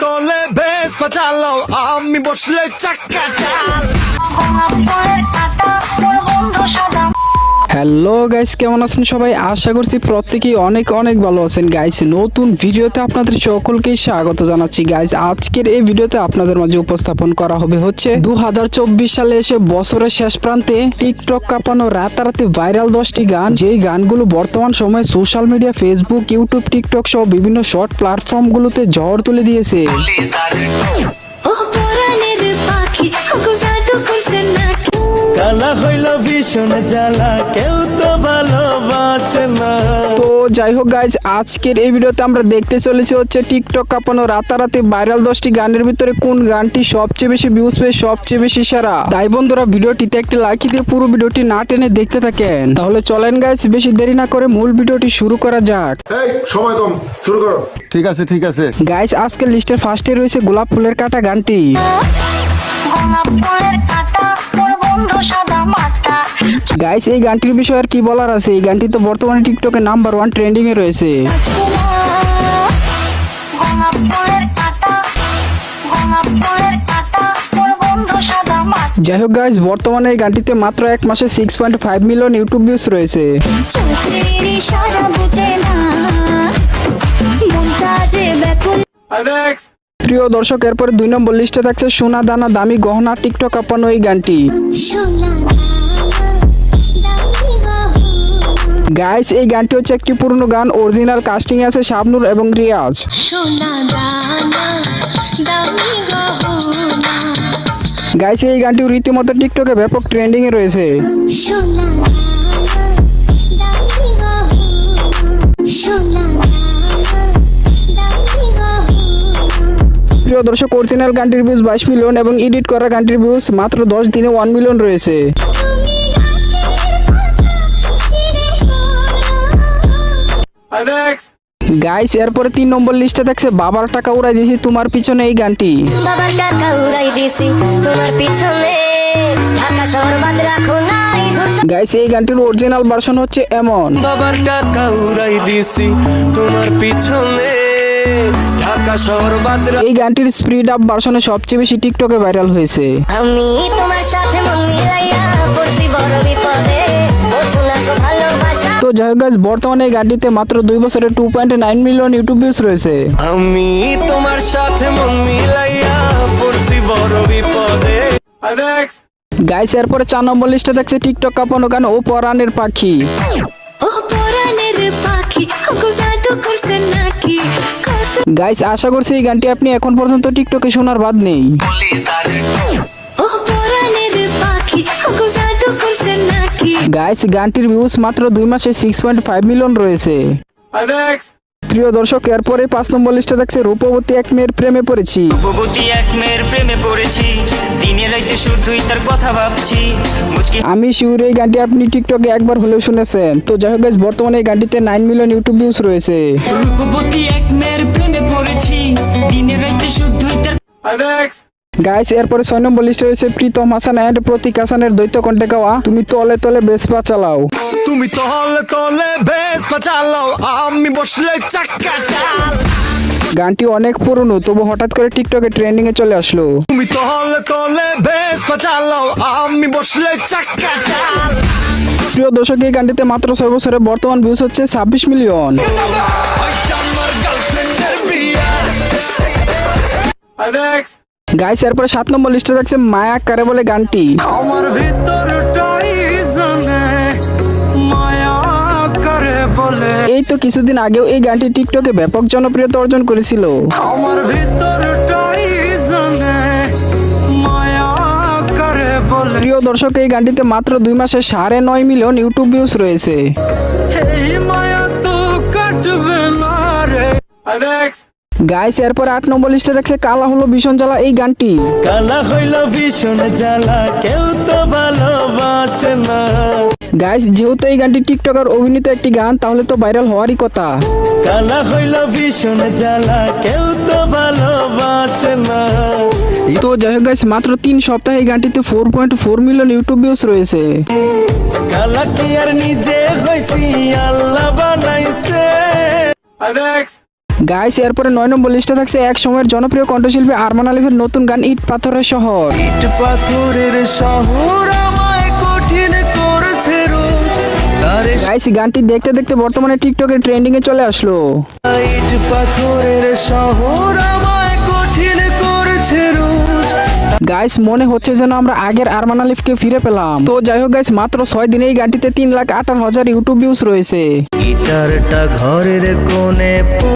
তলে বেশ চালাও আমি বসলে চাকা টাল হ্যালো গাইস কেমন আছেন সবাই? আশা করছি প্রত্যেকেই অনেক অনেক ভালো আছেন। গাইস নতুন ভিডিওতে আপনাদের সকলকেই স্বাগত জানাচ্ছি। গাইস আজকের এই ভিডিওতে আপনাদের মাঝে উপস্থাপন করা হবে হচ্ছে দু হাজার চব্বিশ সালে এসে বছরের শেষ প্রান্তে টিকটক কাঁপানো রাতারাতি ভাইরাল দশটি গান। যেই গানগুলো বর্তমান সময়ে social media Facebook YouTube TikTok সহ বিভিন্ন শর্ট প্ল্যাটফর্মগুলোতে ঝড় তুলে দিয়েছে। কালা হইল ভীষণ জ্বালা কেউ তো ভালোবাসে না। তো যাই হোক গাইজ আজকের এই ভিডিওতে আমরা দেখতে চলেছি হচ্ছে টিকটক কাঁপানো রাতারাতি ভাইরাল দশটি গানের ভিতরে কোন গানটি সবচেয়ে বেশি ভিউজ পেয়ে সবচেয়ে বেশি সেরা। তাই বন্ধুরা ভিডিওটিতে একটি লাইক দিয়ে পুরো ভিডিওটি না টেনে দেখতে থাকেন। তাহলে চলেন গাইজ বেশি দেরি না করে মূল ভিডিওটি শুরু করা যাক। এই সময় কম শুরু করো। ঠিক আছে ঠিক আছে। গাইজ আজকের লিস্টের ফার্স্টে রয়েছে গোলাপ ফুলের কাটা গানটি। গোলাপের কাটা বন্ধু সাদা গাইজ এই গানটির বিষয়ে আর কি বলার আছে? এই গানটি তো বর্তমানে টিকটকে নাম্বার ওয়ান ট্রেন্ডিং এ রয়েছে। যাই হোক গাইজ বর্তমানে এই গানটিতে মাত্র এক মাসে six point five million YouTube views রয়েছে। প্রিয় দর্শক, এরপরে দুই নম্বর লিস্টে থাকছে সোনা দানা দামি গহনা টিকটক কাঁপানো এই গানটি। গাইস এই গানটি হচ্ছে একটি পুরনো গান। অরিজিনাল কাস্টিং আছে শাবনুর এবং রিয়াজ। গাইস এই গানটি রীতিমতো টিকটকে ব্যাপক ট্রেন্ডিং এ রয়েছে। প্রিয় দর্শক অরিজিনাল গানটির ভিউজ বাইশ মিলিয়ন এবং এডিট করা গানটির ভিউজ মাত্র দশ দিনে ওয়ান মিলিয়ন রয়েছে। গাইস এরপরে তিন নম্বর লিস্টে দেখছে বাবার টাকা উড়াই দিয়েছি তোমার পিছনে এই গানটি। বাবার টাকা উড়াই দিছি তোমার পিছনে ঢাকা শহর বাদ রাখো নাই গাইস এই গানটির অরিজিনাল ভার্সন হচ্ছে এমন। বাবার টাকা উড়াই দিছি তোমার পিছনে ঢাকা শহর বাদরা এই গানটির স্পিড আপ ভার্সনে সবচেয়ে বেশি টিকটকে ভাইরাল হয়েছে। আমি তোমার সাথে মন মিলাইয়া পড়ছি বড় বিপদে। যাই হোক বর্তমানে এই গানটিতে মাত্র দুই বছরে two point nine million YouTube views রয়েছে। আমি তোমার সাথে মন মিলাইয়া পড়ছি বড় বিপদে। গাইস এরপরে চার নম্বর লিস্টে থাকছে টিকটক কাঁপানো গান ও পরাণের পাখি গাইস আশা করছি এই গানটি আপনি এখন পর্যন্ত টিকটকে শোনার বাদ নেই। গাইস গানটির ভিউজ মাত্র দুই মাসে সিক্স পয়েন্ট ফাইভ মিলিয়ন রয়েছে। প্রিয় দর্শক এরপরে পাঁচ নম্বর লিস্টে থাকছে রূপবতী এক মেয়ের প্রেমে পড়েছি। ভগবতী এক মেয়ের প্রেমে পড়েছি। দিনে রাইতে শুধুই তার কথা ভাবছি। আমি শিউর এই গানটি আপনি টিকটকে একবার হলেও শুনেছেন। তো যাই হোক guys, বর্তমানে এই গানটিতে নাইন মিলিয়ন ইউটিউব ভিউজ রয়েছে। রূপবতী এক মেয়ের প্রেমে পড়েছি। দিনে রাইতে শুধুই তার গাইস এরপরে ছয় নম্বর লিস্টে রয়েছে প্রীতম হাসান অ্যান্ড প্রতীক হাসানের দ্বৈত কণ্ঠে গাওয়া তুমি তলে তলে বেসপা চালাও। তুমি তলে তলে বেশ চালাও আমি বসলে চাক্কা টাল গানটি অনেক পুরনো তবু হঠাৎ করে টিকটকে ট্রেন্ডিং এ চলে আসলো। তুমি তলে তলে বেশ চালাও আমি বসলে চাক্কা টাল প্রিয় দর্শক এই গানটিতে মাত্র ছয় বছরে বর্তমান ভিউজ হচ্ছে ছাব্বিশ মিলিয়ন গাইস এরপরে সাত নম্বর লিস্টে থাকছে মায়া কারে বলে গানটি। আমার ভিতরটাই জানে মায়া করে বলে। এই তো কিছুদিন আগেও এই গানটি টিকটকে ব্যাপক জনপ্রিয়তা অর্জন করেছিল। আমার ভিতরটাই জানে প্রিয় দর্শক এই গানটিতে মাত্র দুই মাসে সাড়ে নয় মিলিয়ন ইউটিউব ভিউজ রয়েছে। এই মায়া তো কাটবে না রে। গাইস এরপর আট নম্বর লিস্টে দেখছে কালা হলো ভীষণ জ্বালা এই গানটি। কালা হইল ভীষণ জ্বালা কেউ তো ভালোবাসে না। গাইস যেহেতু এই গানটি টিকটকার অভিনীত একটি গান তাহলে তো ভাইরাল হওয়ারই কথা। কালা হইল ভীষণ জ্বালা কেউ তো ভালোবাসে না। তো যাই হোক গাইস মাত্র তিন সপ্তাহে এই গানটিতে four point four million YouTube views রয়েছে। কালা কি আর নিজে হইছি আল্লাহ বানাইছে। গাইস এরপরে নয় নম্বর লিস্টে থাকছে এক সময়ের জনপ্রিয় কণ্ঠশিল্পী আরমান আলিফের নতুন গান ইট পাথরের শহর। ইট পাথরের শহর আমায় কঠিন করেছে রোজ। গাইস গানটি দেখতে দেখতে বর্তমানে টিকটকের ট্রেন্ডিং এ চলে আসলো। ইট পাথরের শহর আমায় কঠিন করেছে রোজ। গাইস মনে হচ্ছে যেন আমরা আগের আরমান আলিফকে ফিরে পেলাম। তো যাই হোক গাইস মাত্র ছয় দিনে এই গানটিতে তিন লাখ আঠারো হাজার ইউটিউব ভিউজ রয়েছে। গিটারটা ঘরের কোণে